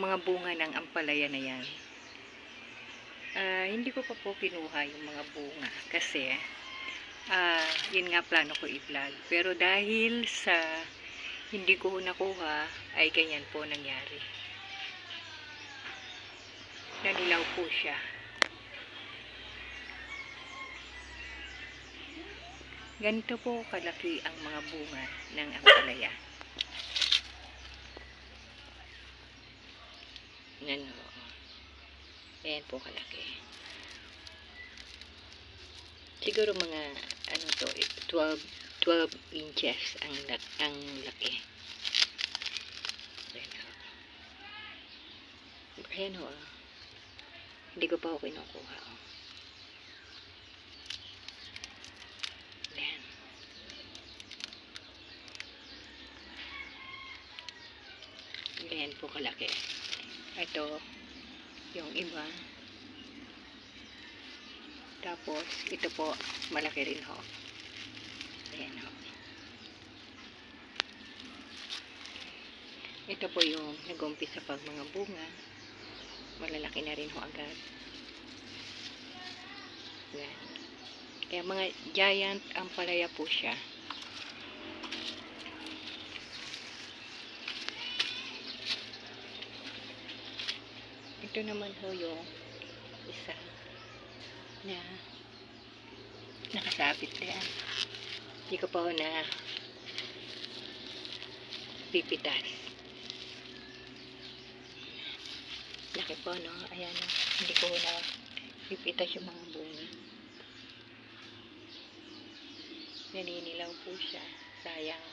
mga bunga ng ampalaya na yan. Ah, hindi ko pa po kinuha yung mga bunga kasi ah, yun nga plano ko i-vlog. Pero dahil sa hindi ko nakuha ay ganyan po nangyari. Nanilaw po siya. Ganito po kalaki ang mga bunga ng ampalaya. Yan o. Ayan po kalaki. Siguro mga ano to, eh, 12 12 inches ang ang laki. Ayan o. Ayan o. Hindi ko pa ako kinukuha o. Ayan. Ayan po kalaki. Ito, yung iba. Tapos, ito po, malaki rin ho. Ayan ho. Ito po yung nag-umpisa pag mga bunga. Malalaki na rin ho agad. Ayan. Kaya mga giant ang palaya po siya. Ito naman ho yung isa na nakasabit din. Hindi ko pa ho na pipitas. Laki po, no? Ayan, no? Hindi ko na pipitas yung mga bunga. Naninilaw po siya. Sayang.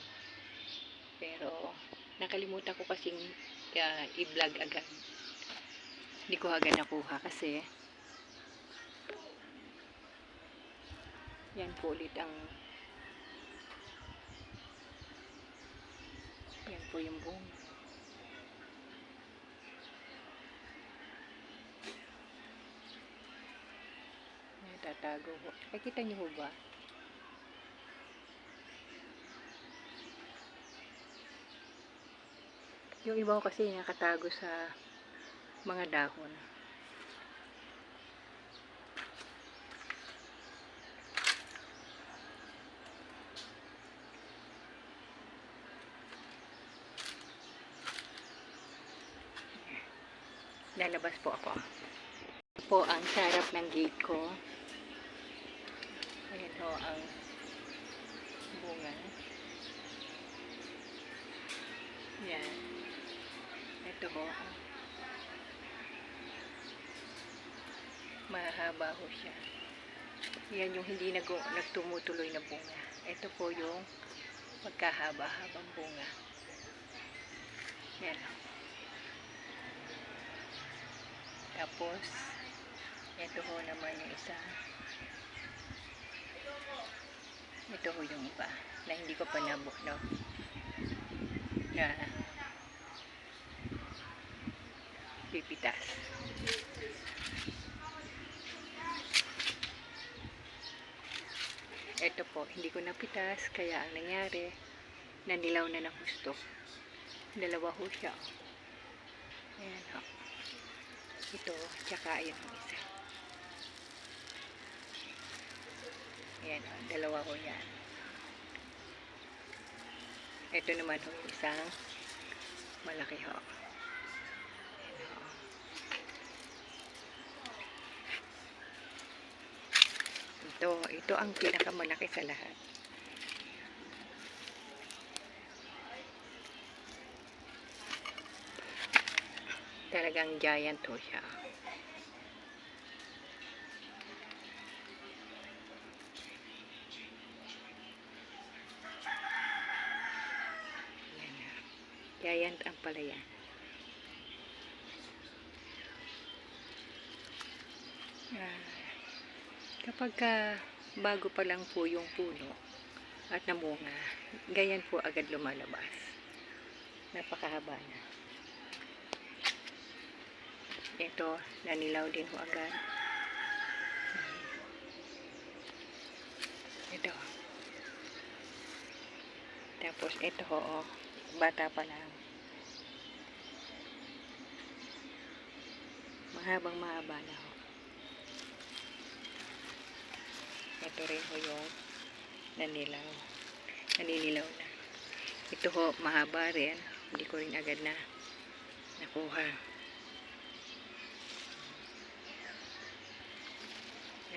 Pero, nakalimutan ko kasing uh, i-vlog agad. Hindi ko agad nakuha kasi yan po ulit ang yan po yung bunga. Natatago ho. Nakita niyo ho ba? Yung iba ko kasi nakatago sa mga dahon. Lalabas po ako. Ito po ang sarap ng gate ko. Ho ang bunga. Yan. Ito ho. Mahaba ho siya. Yan yung hindi nag nagtumutuloy na bunga. Ito po yung magkahaba-habang bunga. Yan. Tapos, ito ho naman yung isa. Ito ho yung iba na hindi ko pa nabuk, no? Na pipitas. Ito po, hindi ko napitas, kaya ang nangyari, nanilaw na ng gusto. Dalawa ho siya. Ayan ho. Ito, tsaka ayan ang isa. Ayan ho, dalawa ho yan. Ito naman ho isang malaki ho. Ito, ito ang pinakamalaki sa lahat. Talagang giant ho siya. Giant ang palaya. Ah, kapag ka bago pa lang po yung puno at namunga, ganyan po agad lumalabas. Napakahaba na. Ito, nanilaw din ho agad. Ito. Tapos ito ho, oh, bata pa lang. Habang mahaba na ho. Ito rin ho yung nanilaw. Naninilaw na. Ito ho, mahaba rin. Hindi ko rin agad na nakuha.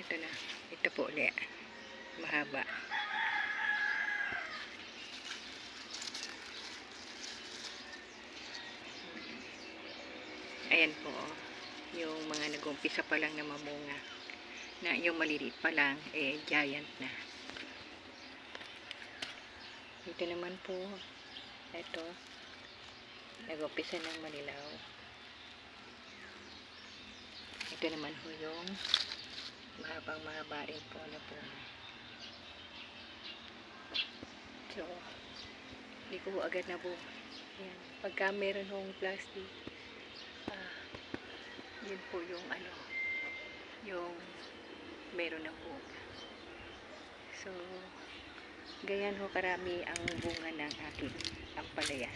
Ito na. Ito po ulit. Mahaba. Ayan po. oh. Yung mga nag-umpisa pa lang na mamunga. Na yung maliliit pa lang, eh, giant na. Ito naman po. Ito. Nag-umpisa ng manilaw. Ito naman po yung mahabang mahaba rin po na po. So, hindi ko agad na po. Yan. Pagka meron hong plastic, ah, yun po yung ano, yung meron ng bunga. So, ganyan ho karami ang bunga ng aking ampalaya.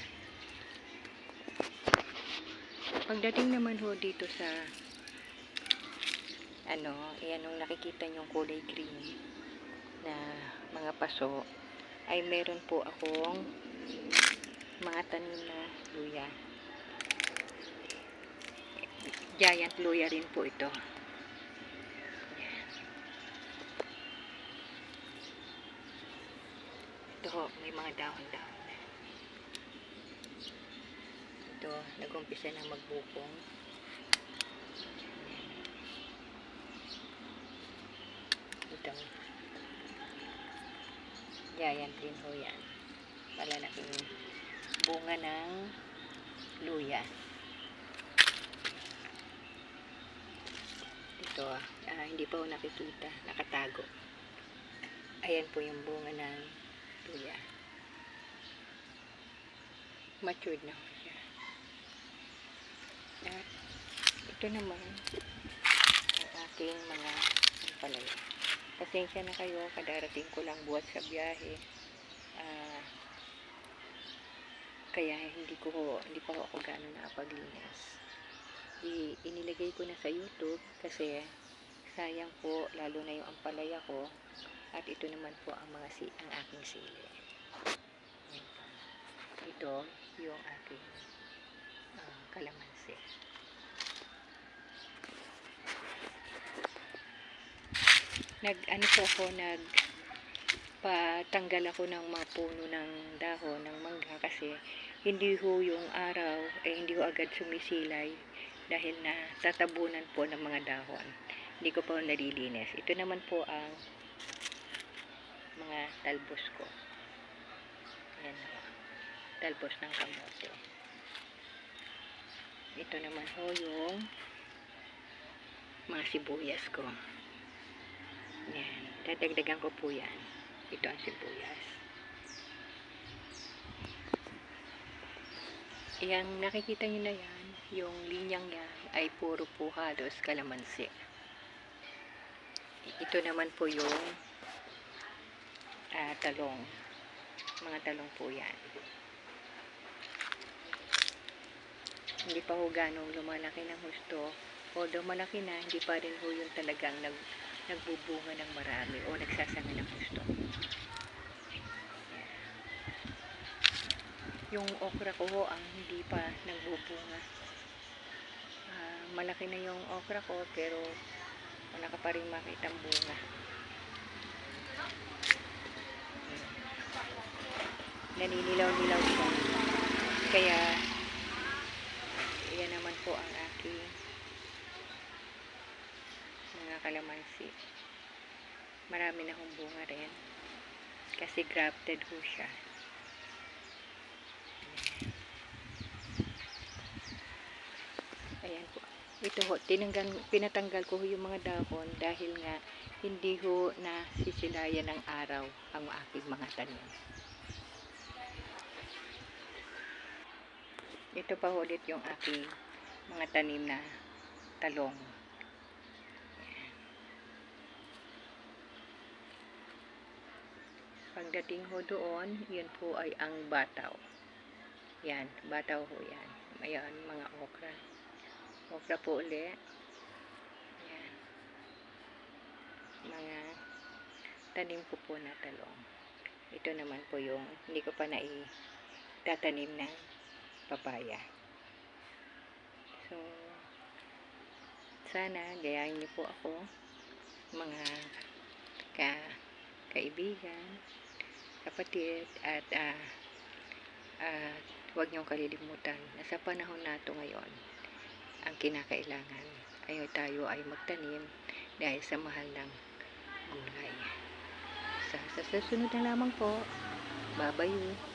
Pagdating naman ho dito sa ano, ayan nung nakikita yung kulay green na mga paso, ay meron po akong mga tanim na luya. Giant luya rin po ito. Ayan. May mga dahon-dahon na. Ito, nag-umpisa na magbukong. Ito. Giant din ho yan. Malalaking bunga ng luya. Ito ah, hindi pa ho nakikita. Nakatago. Ayan po yung bunga ng luya. Matured na ho siya. At ito naman ang aking mga ampalaya. Pasensya na kayo, kadarating ko lang buhat sa biyahe. Ah, kaya hindi ko hindi pa ako gano'n nakapaglinis. I, inilagay ko na sa YouTube kasi sayang po lalo na yung ampalaya ko at ito naman po ang mga si ang aking sili. Ito yung aking ah, kalamansi. Nag ano po ako nag patanggal ako ng mga puno ng dahon ng mangga kasi hindi ho yung araw eh hindi ho agad sumisilay dahil na tatabunan po ng mga dahon. Hindi ko pa ho nalilinis. Ito naman po ang mga talbos ko. Ayan ho. Talbos ng kamote. Ito naman ho yung mga sibuyas ko. Yan. Dadagdagan ko po yan. Ito ang sibuyas. Yang nakikita nyo na yan, yung linyang yan ay puro po halos kalamansi. Ito naman po yung ah, talong. Mga talong po yan. Hindi pa ho ganong lumalaki ng husto. Although malaki na, hindi pa rin ho yung talagang nag, nagbubunga ng marami o nagsasanga ng gusto. Yung okra ko ho ang hindi pa nagbubunga. Ah, malaki na yung okra ko pero wala ka pa rin makita bunga. Naninilaw-nilaw siya. Kaya, yan naman po ang aking mga kalamansi. Marami na hong bunga rin. Kasi grafted ho siya. Ayan po. Ito ho, tinanggal, pinatanggal ko yung mga dahon dahil nga hindi ho na sisilayan ng araw ang aking mga tanim. ito pa ulit yung aking mga tanim na talong. Ayan. pagdating ho doon yun po ay ang bataw. Yan, bataw ho yan. Ayan, mga okra. Okra po ulit yan mga tanim ko po, po na talong. Ito naman po yung hindi ko pa na itatanim na papaya. So, sana gayahin niyo po ako mga ka kaibigan, kapatid at ah ah, huwag niyong kalilimutan na sa panahon nato ngayon ang kinakailangan ay tayo ay magtanim dahil sa mahal ng gulay. Sa, sa susunod na lamang po, babayu.